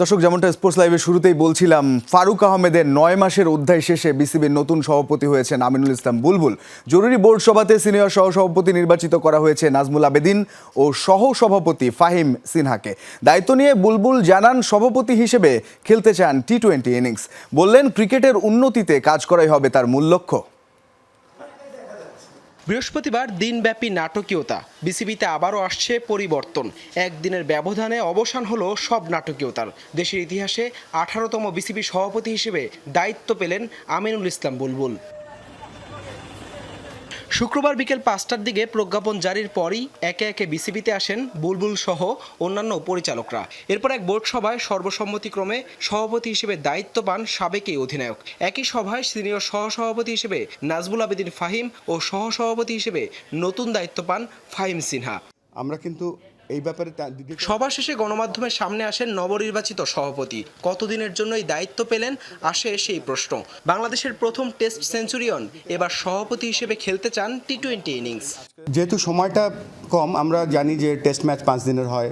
দর্শক, যেমনটা স্পোর্টস লাইভের শুরুতেই বলছিলাম, ফারুক আহমেদের নয় মাসের অধ্যায় শেষে বিসিবির নতুন সভাপতি হয়েছেন আমিনুল ইসলাম বুলবুল। জরুরি বোর্ড সভাতে সিনিয়র সহসভাপতি নির্বাচিত করা হয়েছে নাজমুল আবেদিন ও সহ সভাপতি ফাহিম সিনহাকে। দায়িত্ব নিয়ে বুলবুল জানান, সভাপতি হিসেবে খেলতে চান টি টোয়েন্টি ইনিংস বললেন, ক্রিকেটের উন্নতিতে কাজ করাই হবে তার মূল লক্ষ্য। বৃহস্পতিবার দিনব্যাপী নাটকীয়তা। বিসিবিতে আবারও আসছে পরিবর্তন। একদিনের ব্যবধানে অবসান হলো সব নাটকীয়তার। দেশের ইতিহাসে আঠারোতম বিসিবি সভাপতি হিসেবে দায়িত্ব পেলেন আমিনুল ইসলাম বুলবুল। শুক্রবার বিকেল পাঁচটার দিকে প্রজ্ঞাপন জারির পরই একে একে বিসিবিতে আসেন বুলবুল সহ অন্যান্য পরিচালকরা। এরপর এক বোর্ড সভায় সর্বসম্মতিক্রমে সভাপতি হিসেবে দায়িত্ব পান সাবেক এই অধিনায়ক। একই সভায় সিনিয়র সহসভাপতি হিসেবে নাজবুল আবেদিন ফাহিম ও সহসভাপতি হিসেবে নতুন দায়িত্ব পান ফাহিম সিনহা। আমরা কিন্তু এই ব্যাপারে সভা শেষে গণমাধ্যমের সামনে আসেন নবনির্বাচিত সভাপতি। কতদিনের জন্য এই দায়িত্ব পেলেন? আসে সেই প্রশ্ন। বাংলাদেশের প্রথম টেস্ট সেঞ্চুরিয়ন এবার সভাপতি হিসেবে খেলতে চান টি টোয়েন্টি ইনিংস। যেহেতু সময়টা কম আমরা জানি যে টেস্ট ম্যাচ পাঁচ দিনের হয়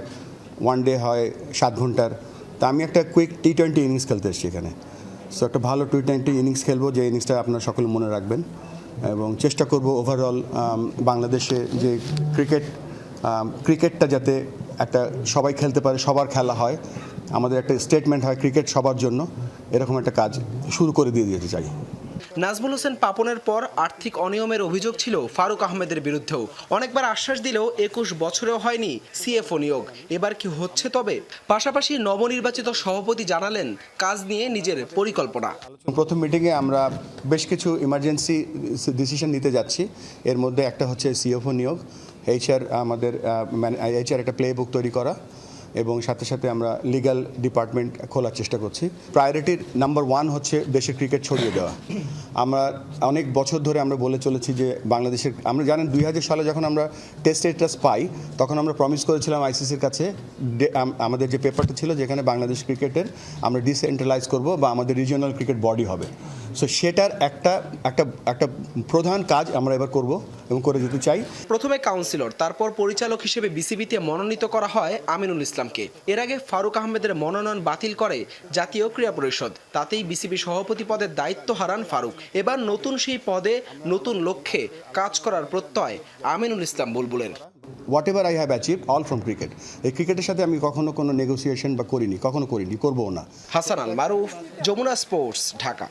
ওয়ান ডে হয় সাত ঘণ্টার। তা আমি একটা কুইক টি টোয়েন্টি ইনিংস খেলতে এসেছি এখানে। সো একটা ভালো টি টোয়েন্টি ইনিংস খেলব যে ইনিংসটা আপনারা সকলে মনে রাখবেন। এবং চেষ্টা করব ওভারঅল বাংলাদেশে যে ক্রিকেট ক্রিকেটটা যাতে একটা সবাই খেলতে পারে সবার খেলা হয়। আমাদের একটা স্টেটমেন্ট হয় ক্রিকেট সবার জন্য। এরকম একটা কাজ শুরু করে দিয়ে দিতে চাই। নাজমুল হোসেন পাপনের পর আর্থিক অনিয়মের অভিযোগ ছিল ফারুক আহমেদের বিরুদ্ধেও। অনেকবার আশ্বাস দিলেও একুশ বছরেও হয়নি সিএফও নিয়োগ। এবার কি হচ্ছে তবে? পাশাপাশি নবনির্বাচিত সভাপতি জানালেন কাজ নিয়ে নিজের পরিকল্পনা। প্রথম মিটিংয়ে আমরা বেশ কিছু ইমার্জেন্সি ডিসিশন নিতে যাচ্ছি। এর মধ্যে একটা হচ্ছে সিএফও নিয়োগ। এইচআর আমাদের এইচআর একটা প্লে বুক তৈরি করা এবং সাথে সাথে আমরা লিগ্যাল ডিপার্টমেন্ট খোলার চেষ্টা করছি। প্রায়োরিটির নাম্বার ওয়ান হচ্ছে দেশের ক্রিকেট ছড়িয়ে দেওয়া। আমরা অনেক বছর ধরে আমরা বলে চলেছি যে বাংলাদেশের, আমরা জানেন দুই হাজার সালে যখন আমরা টেস্ট স্টেটাস পাই, তখন আমরা প্রমিস করেছিলাম আইসিসির কাছে আমাদের যে পেপারটা ছিল যেখানে বাংলাদেশ ক্রিকেটের আমরা ডিসেন্ট্রালাইজ করব বা আমাদের রিজিওনাল ক্রিকেট বডি হবে। সো সেটার একটা একটা একটা প্রধান কাজ আমরা এবার করব। এবং করে যেতে চাই। প্রথমে কাউন্সিলর তারপর পরিচালক হিসেবে বিসিবিতে মনোনীত করা হয় আমিনুল ইসলামকে। এর আগে ফারুক আহমেদের মনোনয়ন বাতিল করে জাতীয় ক্রীড়া পরিষদ। তাতেই বিসিবি সভাপতি পদের দায়িত্ব হারান ফারুক। এবার নতুন সেই পদে নতুন লক্ষ্যে কাজ করার প্রত্যয় Aminul Islam বুলবুলের। Whatever I have achieve all from cricket এই ক্রিকেটের সাথে আমি কখনো কোনো নেগোসিয়েশন বা করিনি কখনো করিনি করবও না। হাসান আল মারুফ যমুনা স্পোর্টস ঢাকা।